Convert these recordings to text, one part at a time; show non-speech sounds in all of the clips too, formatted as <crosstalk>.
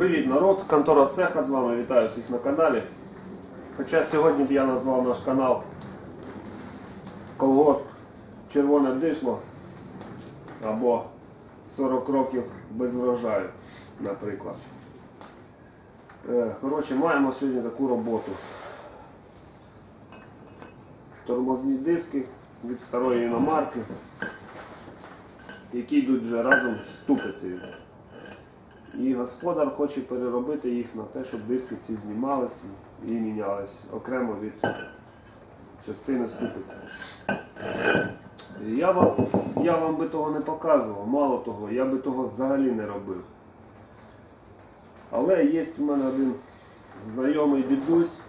Привіт, народ! Контора Цеха з вами вітаю всіх на каналі. Хоча сьогодні б я назвав наш канал Колгосп Червоне дишло або 40 років без врожаю, наприклад. Е, Коротше, маємо сьогодні таку роботу. Тормозні диски від старої іномарки, які йдуть вже разом з ступицею. І господар хоче переробити їх на те, щоб диски ці знімалися і мінялись окремо від частини ступиці. Я вам, я вам би того не показував, мало того, я би того взагалі не робив. Але є в мене один знайомий дідусь,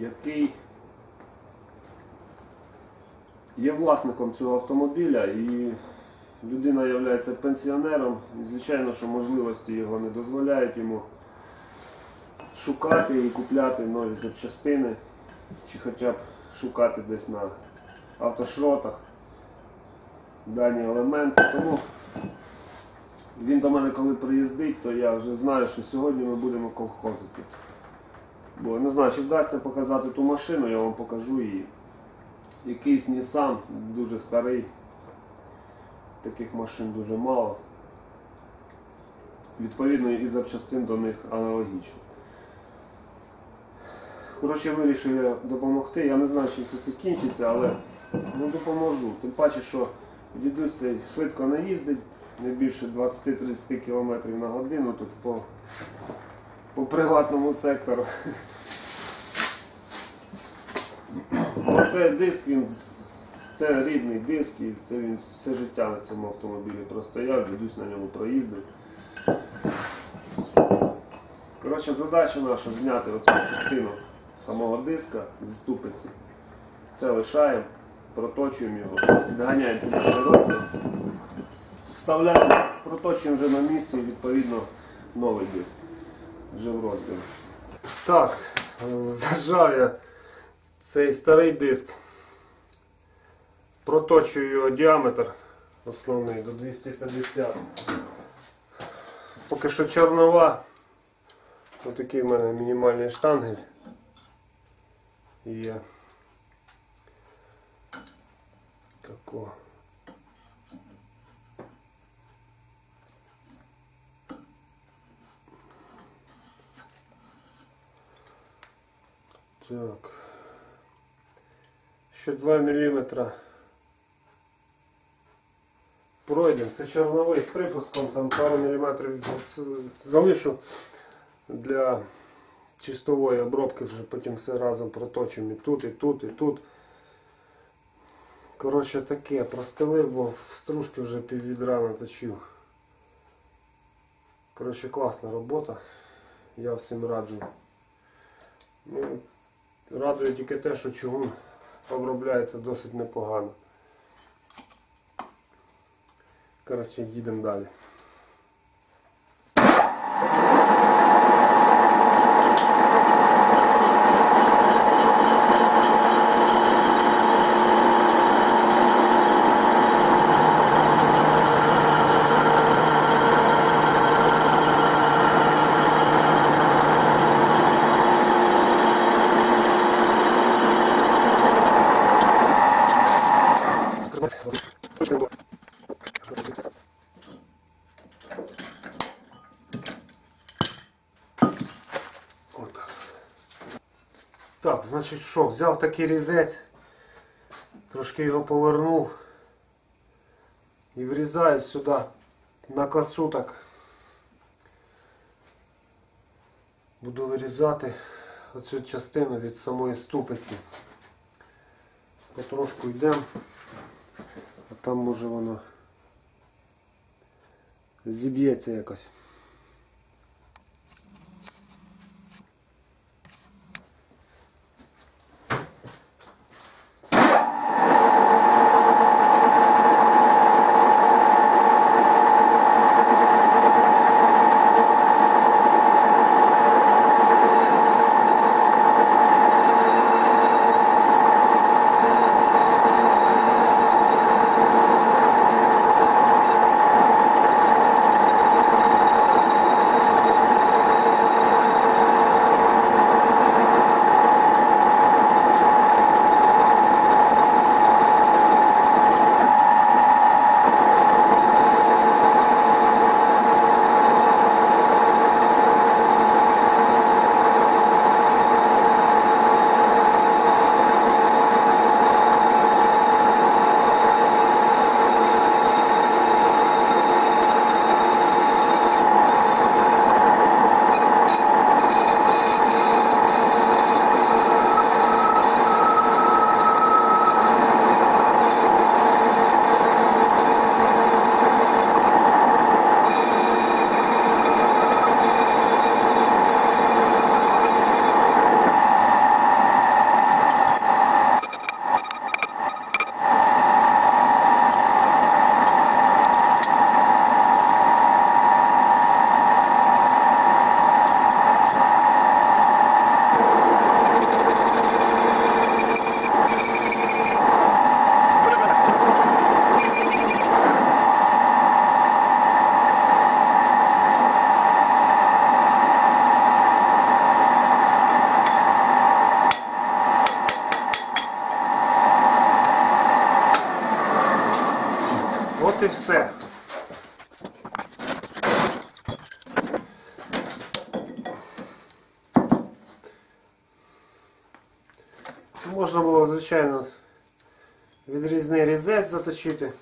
який є власником цього автомобіля і людина є пенсіонером, і звичайно, що можливості його не дозволяють йому шукати і купляти нові запчастини, чи хоча б шукати десь на автошротах дані елементи. Тому він до мене коли приїздить, то я вже знаю, що сьогодні ми будемо колхозити. Бо не знаю, чи вдасться показати ту машину, я вам покажу її. Якийсь Nissan, дуже старий. Таких машин дуже мало. Відповідно, і запчастин до них аналогічно. Коротше, вирішив допомогти. Я не знаю, чи все це кінчиться, але ну, допоможу. Тим паче, що дідусь цей швидко не їздить, не більше 20-30 км на годину тут по, по приватному сектору. Оцей диск він це рідний диск і це він все життя на цьому автомобілі простояв, дідусь на ньому проїздив. Коротше, задача наша зняти оцю частину самого диска зі ступиці. Це лишаємо, проточуємо його, відганяємо туди розмір. Вставляємо, проточуємо вже на місці, відповідно, новий диск. Вже в розмірі. Так, зажав я цей старий диск. Проточую його діаметр основний до 250. Поки що чорнова. Ось такий в мене мінімальний штангель є. Тако. Так. Ще 2 мм Пройден. Це чорновий з припуском, там пару міліметрів залишу для чистової обробки, вже потім все разом проточимо і тут, і тут, і тут. Коротше таке, простелив, бо в стружки вже пів відра наточив. Коротше, класна робота. Я всім раджу. Ну, Радує тільки те, що чугун обробляється досить непогано. Коротше, їдемо далі. Так, значить що, взяв такий різець, трошки його повернув і врізаю сюди на косу так. Буду вирізати оцю частину від самої ступиці. Потрошку йдемо, а там може воно зіб'ється якось. Звичайно, відрізний різець заточити.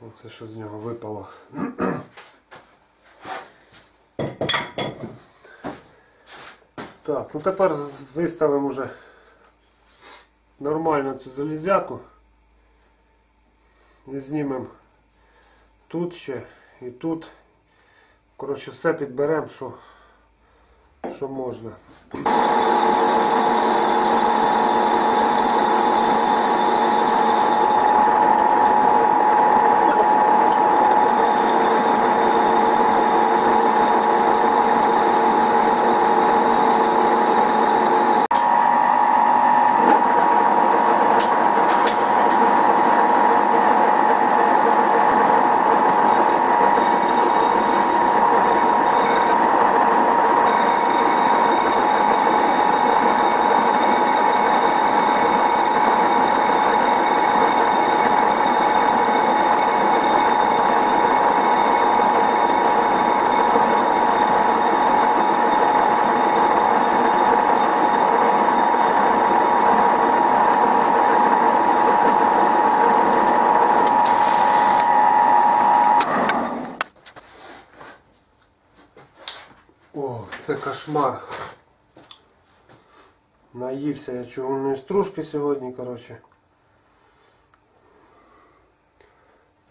Оце що з нього випало. Так, ну тепер виставимо вже нормально цю залізяку. І знімемо тут ще і тут. Коротше, все підберемо, що, що можна. О, це кошмар. Наївся я чугунної стружки сьогодні, коротше.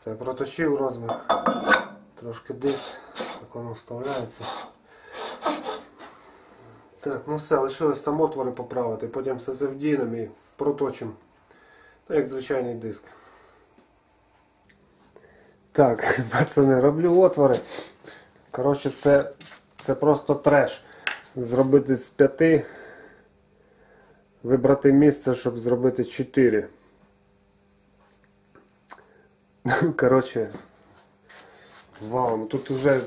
Це проточив розмір. Трошки десь, так воно вставляється. Так, ну все, лишилось там отвори поправити, потім все завдінемо і проточимо. Ну, як звичайний диск. Так, <laughs> пацани, роблю отвори. Коротше, це, це просто треш. Зробити з п'яти, вибрати місце, щоб зробити чотири. Ну, <laughs> Коротше, вау, ну тут вже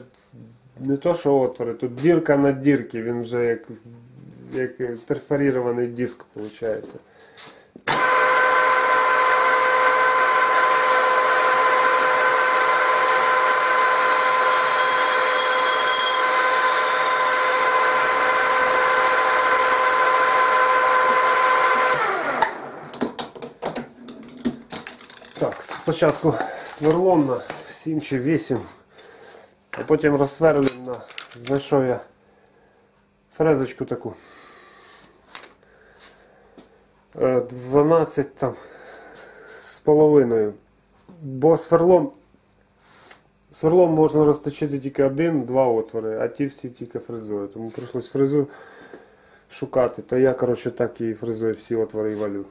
не то, що отвори, тут дірка на дірці, він вже як, як перфорірований диск виходить. Так, спочатку сверлом на 7 чи 8, а потім розсверлюємо на. Знайшов я фрезочку таку. Е, 12 там з половиною. Бо сверлом сверлом можна розточити тільки один-два отвори, а ті всі тільки фрезою. Тому прийшлось фрезу шукати. Та я, коротше, так і фрезою всі отвори і валю.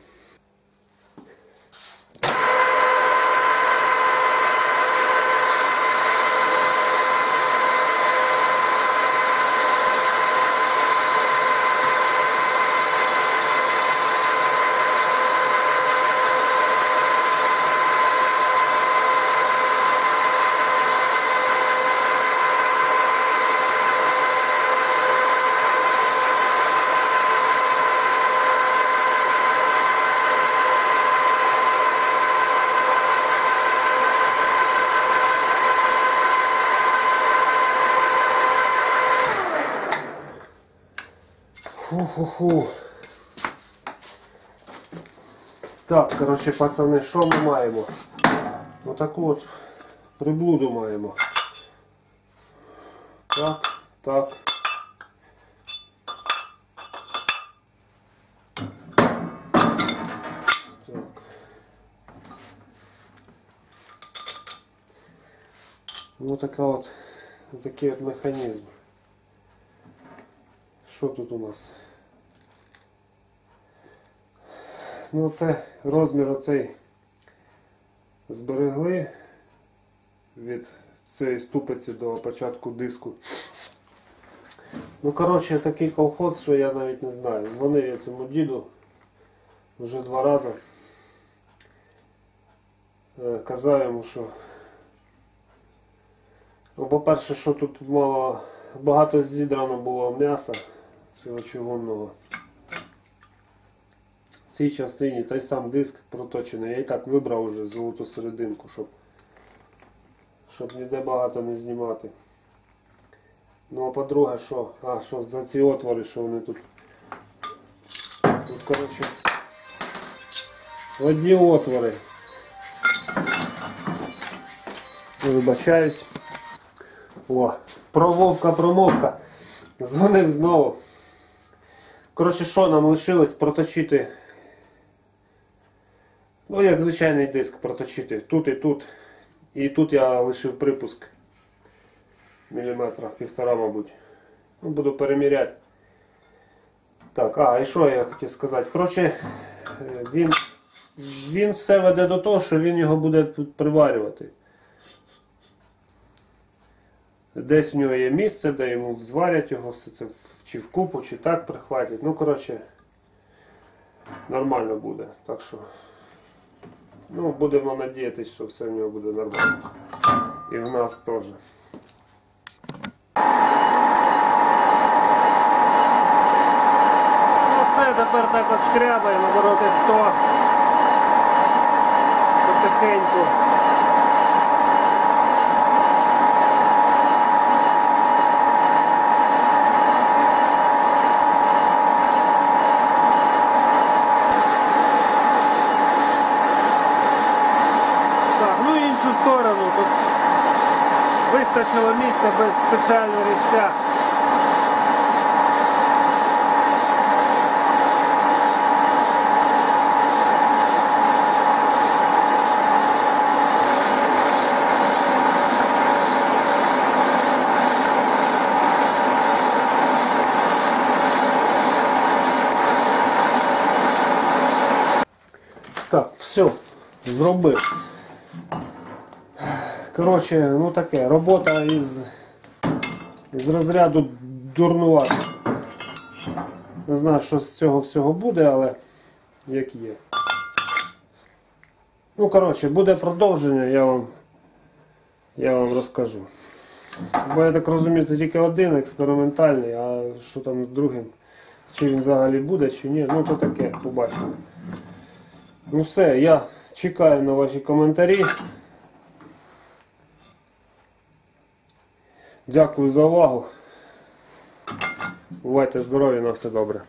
Фу-фу-фу. Так, коротше, пацани, що ми маємо? Отаку от приблуду маємо. Так, так. Так. Ну така от, такий от механізм. Що тут у нас? Ну це розмір оцей зберегли від цієї ступиці до початку диску. Ну коротше такий колхоз, що я навіть не знаю. Дзвонив я цьому діду вже два рази. Е, Казав йому, що ну, по-перше, що тут мало багато зідрано було м'яса цього чугунного. Цій частині той сам диск проточений. Я і так вибрав вже золоту серединку, щоб, щоб ніде багато не знімати. Ну а по-друге, що? А, що за ці отвори, що вони тут. Тут, коротше, одні отвори. Вибачаюсь. О, прововка, промовка. Дзвонив знову. Коротше, що нам лишилось проточити. Ну, як звичайний диск проточити. Тут і тут. І тут я лишив припуск. Міліметра півтора, мабуть. Ну, буду переміряти. Так, а, і що я хотів сказати? Коротше, е, він, він все веде до того, що він його буде приварювати. Десь в нього є місце, де йому зварять його, все це чи в купу, чи так прихватять. Ну, коротше, нормально буде. Так що, ну, будемо надіятися, що все в нього буде нормально. І в нас теж. Ну тепер так от шкрябаємо, обороти 100. Потихеньку. вистачило місця без спеціального різця. Так, все, зробив. Коротше, ну таке, робота із, із розряду дурнувата. Не знаю, що з цього всього буде, але як є. Ну, коротше, буде продовження, я вам, я вам розкажу. Бо я так розумію, це тільки один експериментальний, а що там з другим? Чи він взагалі буде, чи ні, ну то таке, побачимо. Ну все, я чекаю на ваші коментарі. Дякую за увагу. Бувайте здорові, на все добре.